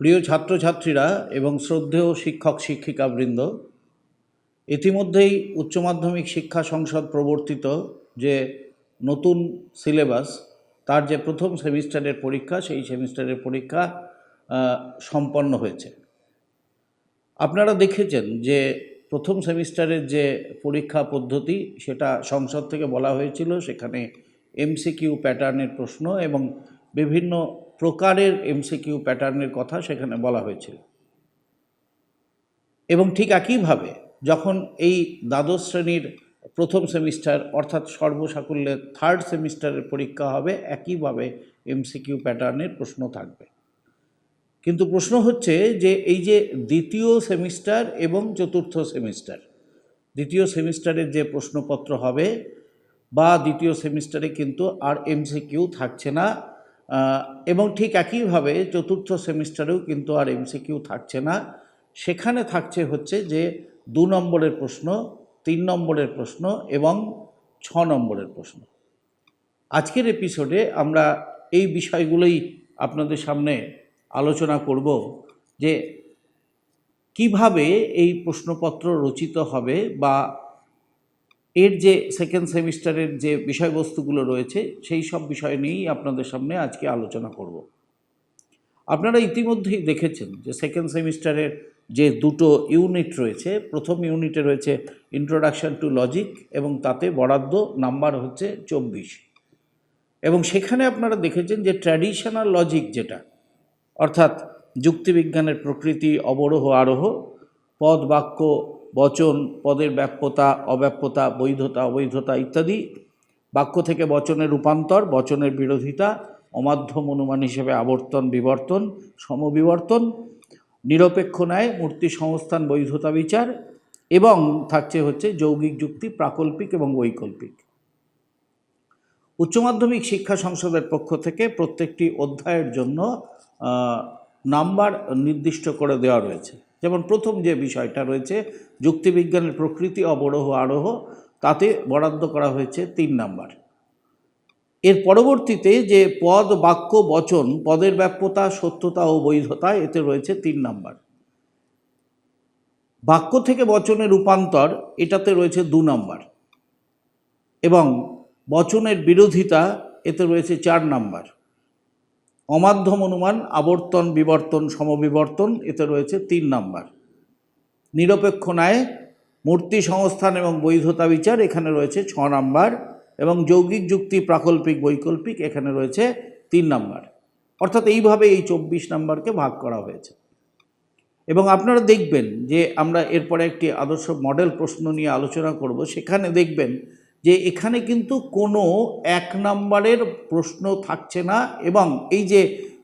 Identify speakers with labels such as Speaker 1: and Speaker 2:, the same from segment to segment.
Speaker 1: প্রিয় ছাত্রছাত্রীরা এবং শ্রদ্ধেয় শিক্ষক শিক্ষিকাবৃন্দ, ইতিমধ্যেই উচ্চ মাধ্যমিক শিক্ষা সংসদ প্রবর্তিত যে নতুন সিলেবাস, তার যে প্রথম সেমিস্টারের পরীক্ষা, সেই সেমিস্টারের পরীক্ষা সম্পন্ন হয়েছে। আপনারা দেখেছেন যে প্রথম সেমিস্টারের যে পরীক্ষা পদ্ধতি, সেটা সংসদ থেকে বলা হয়েছিল, সেখানে এমসিকিউ প্যাটার্নের প্রশ্ন এবং বিভিন্ন প্রকারের এমসিকিউ প্যাটার্নের কথা সেখানে বলা হয়েছিল। এবং ঠিক একইভাবে যখন এই দ্বাদশ শ্রেণির প্রথম সেমিস্টার অর্থাৎ সর্বসাকুল্যে থার্ড সেমিস্টারের পরীক্ষা হবে, একইভাবে এমসিকিউ প্যাটার্নের প্রশ্ন থাকবে। কিন্তু প্রশ্ন হচ্ছে যে এই যে দ্বিতীয় সেমিস্টার এবং চতুর্থ সেমিস্টার, দ্বিতীয় সেমিস্টারের যে প্রশ্নপত্র হবে বা দ্বিতীয় সেমিস্টারে কিন্তু আর এমসিকিউ থাকছে না। এবং ঠিক একইভাবে চতুর্থ সেমিস্টারেও কিন্তু আর এমসিকিউ থাকছে না। সেখানে থাকছে হচ্ছে যে দু নম্বরের প্রশ্ন, তিন নম্বরের প্রশ্ন এবং ছ নম্বরের প্রশ্ন। আজকের এপিসোডে আমরা এই বিষয়গুলোই আপনাদের সামনে আলোচনা করব যে কীভাবে এই প্রশ্নপত্র রচিত হবে বা এর যে সেকেন্ড সেমিস্টারের যে বিষয়বস্তুগুলো রয়েছে, সেই সব বিষয় নিয়েই আপনাদের সামনে আজকে আলোচনা করব। আপনারা ইতিমধ্যেই দেখেছেন যে সেকেন্ড সেমিস্টারের যে দুটো ইউনিট রয়েছে, প্রথম ইউনিটে রয়েছে ইন্ট্রোডাকশন টু লজিক এবং তাতে বরাদ্দ নাম্বার হচ্ছে চব্বিশ। এবং সেখানে আপনারা দেখেছেন যে ট্র্যাডিশনাল লজিক যেটা, অর্থাৎ যুক্তিবিজ্ঞানের প্রকৃতি অবরোহ আরোহ, পদ বাক্য বচন, পদের ব্যাপ্যতা, অব্যাপ্যতা, বৈধতা, অবৈধতা ইত্যাদি বাক্য থেকে বচনের রূপান্তর, বচনের বিরোধিতা, অমাধ্যম অনুমান হিসেবে আবর্তন, বিবর্তন, সমবিবর্তন, নিরপেক্ষ ন্যায়, মূর্তি সংস্থান, বৈধতা বিচার এবং থাকছে হচ্ছে যৌগিক যুক্তি, প্রাকল্পিক এবং বৈকল্পিক। উচ্চ মাধ্যমিক শিক্ষা সংসদের পক্ষ থেকে প্রত্যেকটি অধ্যায়ের জন্য নাম্বার নির্দিষ্ট করে দেওয়া রয়েছে। যেমন প্রথম যে বিষয়টা রয়েছে, যুক্তিবিজ্ঞানের প্রকৃতি অবরোহ আরোহ, তাতে বরাদ্দ করা হয়েছে তিন নাম্বার। এর পরবর্তীতে যে পদ, বাক্য, বচন, পদের ব্যাপ্যতা, সত্যতা ও বৈধতা, এতে রয়েছে তিন নাম্বার। বাক্য থেকে বচনের রূপান্তর, এটাতে রয়েছে দু নাম্বার। এবং বচনের বিরোধিতা, এতে রয়েছে চার নাম্বার। অমাধ্যম অনুমান, আবর্তন, বিবর্তন, সমবিবর্তন, এতে রয়েছে তিন নাম্বার। নিরপেক্ষ ন্যায়, মূর্তি সংস্থান এবং বৈধতা বিচার, এখানে রয়েছে ছ নাম্বার, এবং যৌগিক যুক্তি, প্রাকল্পিক, বৈকল্পিক, এখানে রয়েছে তিন নাম্বার। অর্থাৎ এইভাবে এই চব্বিশ নাম্বারকে ভাগ করা হয়েছে। এবং আপনারা দেখবেন যে আমরা এরপরে একটি আদর্শ মডেল প্রশ্ন নিয়ে আলোচনা করব, সেখানে দেখবেন যে এখানে কিন্তু কোনো এক নম্বরের প্রশ্ন থাকছে না এবং এই যে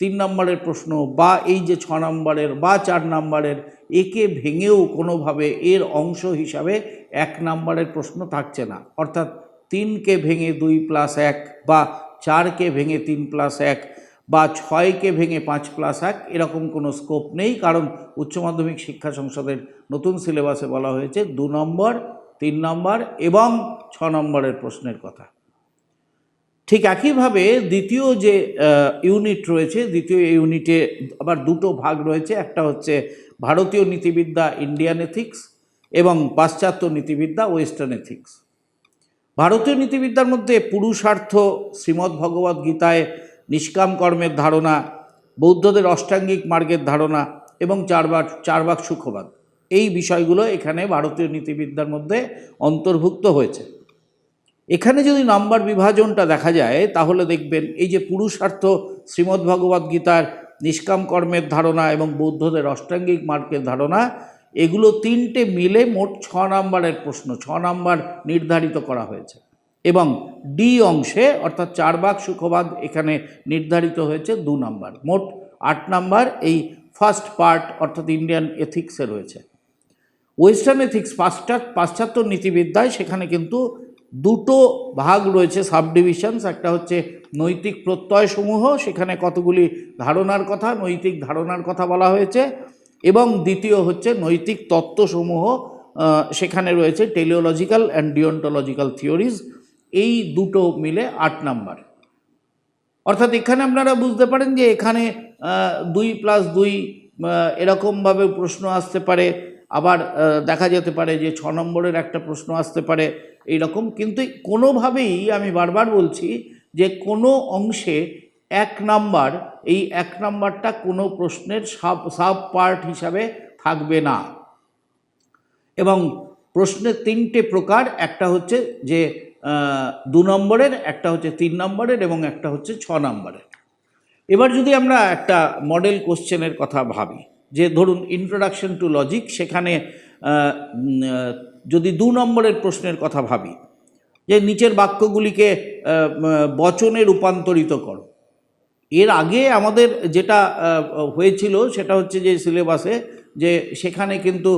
Speaker 1: তিন নম্বরের প্রশ্ন বা এই যে ছ নম্বরের বা চার নম্বরের একে ভেঙেও কোনোভাবে এর অংশ হিসাবে এক নম্বরের প্রশ্ন থাকছে না। অর্থাৎ তিনকে ভেঙে দুই প্লাস এক বা চারকে ভেঙে তিন প্লাস এক বা ছয়কে ভেঙে পাঁচ প্লাস এক এরকম কোনো স্কোপ নেই। কারণ উচ্চ মাধ্যমিক শিক্ষা সংসদের নতুন সিলেবাসে বলা হয়েছে দু নম্বর তিন নম্বর এবং ছ নম্বরের প্রশ্নের কথা। ঠিক একইভাবে দ্বিতীয় যে ইউনিট রয়েছে, দ্বিতীয় ইউনিটে আবার দুটো ভাগ রয়েছে, একটা হচ্ছে ভারতীয় নীতিবিদ্যা ইন্ডিয়ান এথিক্স এবং পাশ্চাত্য নীতিবিদ্যা ওয়েস্টার্ন এথিক্স ভারতীয় নীতিবিদ্যার মধ্যে পুরুষার্থ শ্রীমদ্ ভগবদ্ গীতায় নিষ্কাম কর্মের ধারণা, বৌদ্ধদের অষ্টাঙ্গিক মার্গের ধারণা এবং চারবাক চারবাক সুখবাদ। এই বিষয়গুলো এখানে ভারতীয় নীতিবিদ্যার মধ্যে অন্তর্ভুক্ত হয়েছে। এখানে যদি নাম্বার বিভাজনটা দেখা যায়, তাহলে দেখবেন এই যে পুরুষার্থ শ্রীমদ্ ভগবদ্ গীতার নিষ্কাম কর্মের ধারণা এবং বৌদ্ধদের অষ্টাঙ্গিক মার্গের ধারণা, এগুলো তিনটে মিলে মোট ছ নাম্বারের প্রশ্ন, ছ নাম্বার নির্ধারিত করা হয়েছে। এবং ডি অংশে, অর্থাৎ চার ভাগ সুখবাদ এখানে নির্ধারিত হয়েছে দু নাম্বার। মোট আট নাম্বার এই ফার্স্ট পার্ট, অর্থাৎ ইন্ডিয়ান এথিক্সে রয়েছে। ওয়েস্টার্ন এথিক্স পাশ্চাত্য পাশ্চাত্য নীতিবিদ্যায় সেখানে কিন্তু দুটো ভাগ রয়েছে সাব ডিভিশনস একটা হচ্ছে নৈতিক প্রত্যয়সমূহ সেখানে কতগুলি ধারণার কথা, নৈতিক ধারণার কথা বলা হয়েছে। এবং দ্বিতীয় হচ্ছে নৈতিক তত্ত্বসমূহ সেখানে রয়েছে টেলিওলজিক্যাল অ্যান্ড ডিওন্টোলজিক্যাল থিওরিজ এই দুটো মিলে আট নাম্বার। অর্থাৎ এখানে আপনারা বুঝতে পারেন যে এখানে দুই প্লাস দুই এরকমভাবে প্রশ্ন আসতে পারে। আবার দেখা যেতে পারে যে ছ নম্বরের একটা প্রশ্ন আসতে পারে এই রকম কিন্তু কোনোভাবেই আমি বারবার বলছি যে কোনো অংশে এক নাম্বার, এই এক নাম্বারটা কোনো প্রশ্নের সাব সাব পার্ট হিসাবে থাকবে না। এবং প্রশ্নের তিনটে প্রকার, একটা হচ্ছে যে দু নম্বরের, একটা হচ্ছে তিন নম্বরের এবং একটা হচ্ছে ছ নম্বরের। এবার যদি আমরা একটা মডেল কোশ্চেনের কথা ভাবি। যে ধরুন ইন্ট্রোডাকশন টু লজিক সেখানে যদি দু নম্বরের প্রশ্নের কথা ভাবি, যে নিচের বাক্যগুলিকে বচনে রূপান্তরিত করো। এর আগে আমাদের যেটা হয়েছিল, সেটা হচ্ছে যে সিলেবাসে যে সেখানে কিন্তু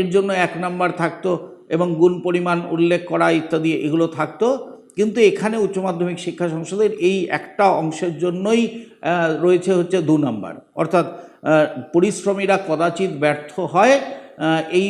Speaker 1: এর জন্য এক নাম্বার থাকতো এবং গুণ পরিমাণ উল্লেখ করা ইত্যাদি এগুলো থাকতো। কিন্তু এখানে উচ্চ মাধ্যমিক শিক্ষা সংসদের এই একটা অংশের জন্যই রয়েছে হচ্ছে দু নম্বর। অর্থাৎ পরিশ্রমীরা কদাচিৎ ব্যর্থ হয় এই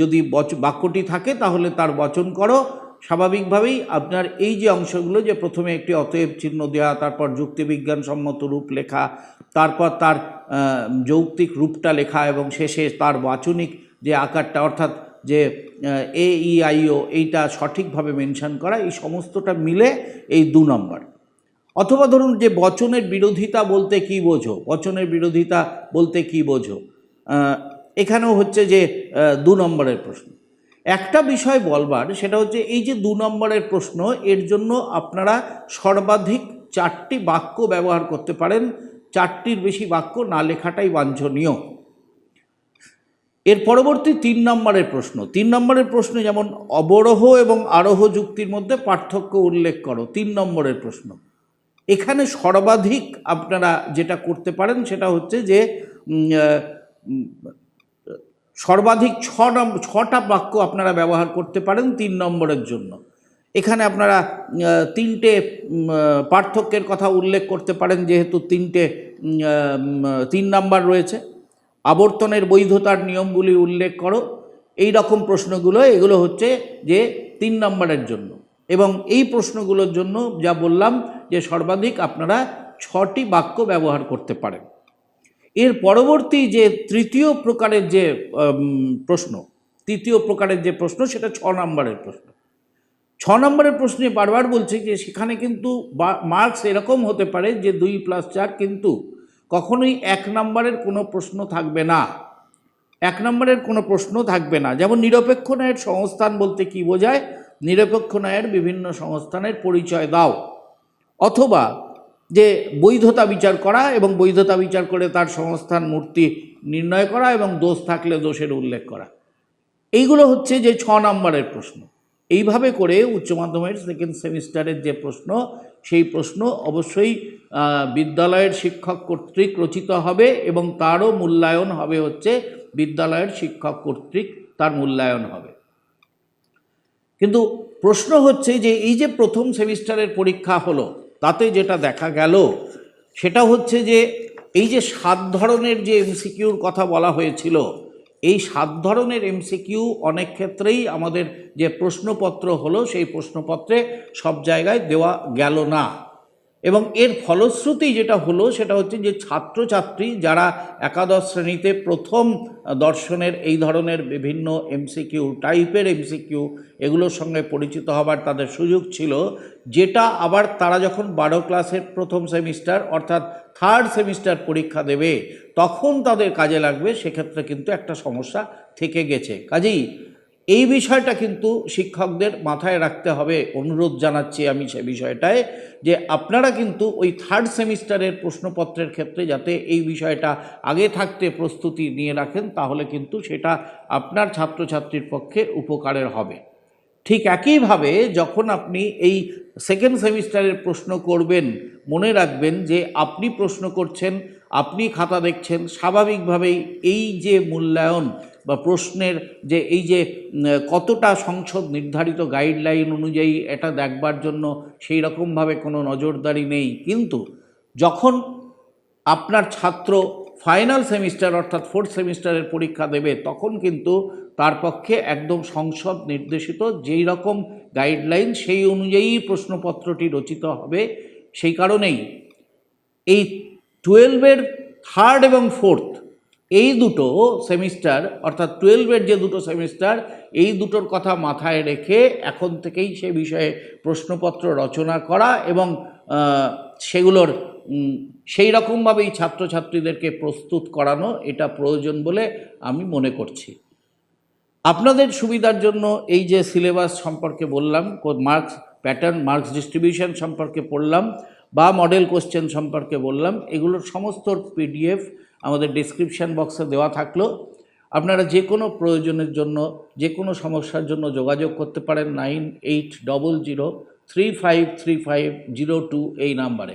Speaker 1: যদি বাক্যটি থাকে তাহলে তার বচন করো। স্বাভাবিকভাবেই আপনার এই যে অংশগুলো যে প্রথমে একটি অতএব চিহ্ন দেওয়া তারপর যুক্তিবিজ্ঞান সম্মত রূপ লেখা, তারপর তার যৌক্তিক রূপটা লেখা এবং শেষে তার বাচনিক যে আকারটা, অর্থাৎ যে এ ই আইও এইটা সঠিকভাবে মেনশন করা, এই সমস্তটা মিলে এই দু নম্বর অথবা ধরুন যে, বচনের বিরোধিতা বলতে কি বোঝো? বচনের বিরোধিতা বলতে কি বোঝো? এখানেও হচ্ছে যে দু নম্বরের প্রশ্ন। একটা বিষয় বলবার, সেটা হচ্ছে এই যে, দু নম্বরের প্রশ্ন, এর জন্য আপনারা সর্বাধিক চারটি বাক্য ব্যবহার করতে পারেন। চারটির বেশি বাক্য না লেখাটাই বাঞ্ছনীয়। এর পরবর্তী তিন নম্বরের প্রশ্ন। তিন নম্বরের প্রশ্ন যেমন অবরোহ এবং আরোহ যুক্তির মধ্যে পার্থক্য উল্লেখ করো, তিন নম্বরের প্রশ্ন। এখানে সর্বাধিক আপনারা যেটা করতে পারেন সেটা হচ্ছে যে সর্বাধিক ছ ছটা বাক্য আপনারা ব্যবহার করতে পারেন তিন নম্বরের জন্য। এখানে আপনারা তিনটে পার্থক্যের কথা উল্লেখ করতে পারেন যেহেতু তিনটে তিন নাম্বার রয়েছে। আবর্তনের বৈধতার নিয়মগুলি উল্লেখ করো। এই রকম প্রশ্নগুলো, এগুলো হচ্ছে যে তিন নম্বরের জন্য। এবং এই প্রশ্নগুলোর জন্য যা বললাম যে সর্বাধিক আপনারা ছটি বাক্য ব্যবহার করতে পারেন। এর পরবর্তী যে তৃতীয় প্রকারের যে প্রশ্ন, তৃতীয় প্রকারের যে প্রশ্ন, সেটা ছ নম্বরের প্রশ্ন। ছ নম্বরের প্রশ্নে বারবার বলছি যে সেখানে কিন্তু মার্কস এরকম হতে পারে যে দুই প্লাস চার কিন্তু কখনোই এক নম্বরের কোনো প্রশ্ন থাকবে না। এক নম্বরের কোনো প্রশ্ন থাকবে না। যেমন নিরপেক্ষ ন্যায়ের সংস্থান বলতে কি বোঝায়? নিরপেক্ষ ন্যায়ের বিভিন্ন সংস্থানের পরিচয় দাও। অথবা যে বৈধতা বিচার করা এবং বৈধতা বিচার করে তার সংস্থান মূর্তি নির্ণয় করা এবং দোষ থাকলে দোষের উল্লেখ করা। এইগুলো হচ্ছে যে ছ নম্বরের প্রশ্ন। এইভাবে করে উচ্চ মাধ্যমিকের সেকেন্ড সেমিস্টারের যে প্রশ্ন, সেই প্রশ্ন অবশ্যই বিদ্যালয়ের শিক্ষক কর্তৃক রচিত হবে এবং তারও মূল্যায়ন হবে হচ্ছে বিদ্যালয়ের শিক্ষক কর্তৃক তার মূল্যায়ন হবে। কিন্তু প্রশ্ন হচ্ছে যে এই যে প্রথম সেমিস্টারের পরীক্ষা হলো, তাতে যেটা দেখা গেল, সেটা হচ্ছে যে এই যে সাত ধরনের যে এমসিকিউর কথা বলা হয়েছিল, এই সাত ধরনের এমসিকিউ অনেক ক্ষেত্রেই আমাদের যে প্রশ্নপত্র হলো, সেই প্রশ্নপত্রে সব জায়গায় দেওয়া গেল না। এবং এর ফলশ্রুতি যেটা হলো সেটা হচ্ছে যে ছাত্রছাত্রী যারা একাদশ শ্রেণীতে প্রথম দর্শনের এই ধরনের বিভিন্ন এমসিকিউ টাইপের এমসিকিউ এগুলোর সঙ্গে পরিচিত হবার তাদের সুযোগ ছিল। যেটা আবার তারা যখন বারো ক্লাসের প্রথম সেমিস্টার অর্থাৎ থার্ড সেমিস্টার পরীক্ষা দেবে, তখন তাদের কাজে লাগবে, সেক্ষেত্রে কিন্তু একটা সমস্যা থেকে গেছে। কাজেই এই বিষয়টা কিন্তু শিক্ষকদের মাথায় রাখতে হবে। অনুরোধ জানাচ্ছি আমি সে বিষয়টায় যে আপনারা কিন্তু ওই থার্ড সেমিস্টারের প্রশ্নপত্রের ক্ষেত্রে যাতে এই বিষয়টা আগে থাকতে প্রস্তুতি নিয়ে রাখেন, তাহলে কিন্তু সেটা আপনার ছাত্রছাত্রীর পক্ষে উপকারের হবে। ঠিক একইভাবে যখন আপনি এই সেকেন্ড সেমিস্টারের প্রশ্ন করবেন, মনে রাখবেন যে আপনি প্রশ্ন করছেন, আপনি খাতা দেখছেন, স্বাভাবিকভাবেই এই যে মূল্যায়ন বা প্রশ্নের যে এই যে কতটা সংসদ নির্ধারিত গাইডলাইন অনুযায়ী এটা দেখবার জন্য সেই রকমভাবে কোনো নজরদারি নেই। কিন্তু যখন আপনার ছাত্র ফাইনাল সেমিস্টার অর্থাৎ ফোর্থ সেমিস্টারের পরীক্ষা দেবে, তখন কিন্তু তার পক্ষে একদম সংসদ নির্দেশিত যেই রকম গাইডলাইন সেই অনুযায়ী প্রশ্নপত্রটি রচিত হবে। সেই কারণেই এই টুয়েলভের থার্ড এবং ফোর্থ এই দুটো সেমিস্টার, অর্থাৎ টুয়েলভের যে দুটো সেমিস্টার, এই দুটোর কথা মাথায় রেখে এখন থেকেই সে বিষয়ে প্রশ্নপত্র রচনা করা এবং সেগুলোর সেই রকমভাবেই ছাত্রছাত্রীদেরকে প্রস্তুত করানো এটা প্রয়োজন বলে আমি মনে করছি। আপনাদের সুবিধার জন্য এই যে সিলেবাস সম্পর্কে বললাম মার্কস প্যাটার্ন, মার্কস ডিস্ট্রিবিউশন সম্পর্কে পড়লাম বা মডেল কোশ্চেন সম্পর্কে বললাম, এগুলোর সমস্ত পিডিএফ আমাদের ডিসক্রিপশান বক্সে দেওয়া থাকল। আপনারা যে কোনো প্রয়োজনের জন্য যে কোনো সমস্যার জন্য যোগাযোগ করতে পারেন nine eight double zero three five three five zero two এই নাম্বারে।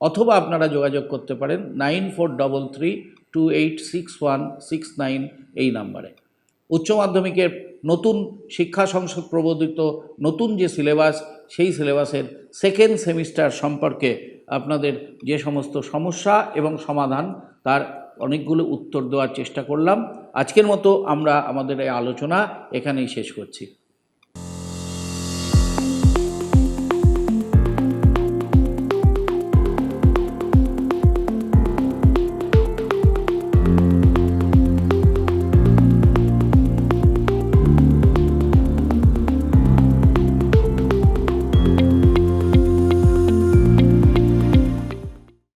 Speaker 1: অথবা আপনারা যোগাযোগ করতে পারেন nine four double three two eight six one six nine এই নাম্বারে। উচ্চ মাধ্যমিকের নতুন শিক্ষা সংসদ প্রবর্তিত নতুন যে সিলেবাস সেই সিলেবাসের সেকেন্ড সেমিস্টার সম্পর্কে আপনাদের যে সমস্ত সমস্যা এবং সমাধান, তার অনেকগুলো উত্তর দেওয়ার চেষ্টা করলাম। আজকের মতো আমরা আমাদের এই আলোচনা এখানেই শেষ করছি।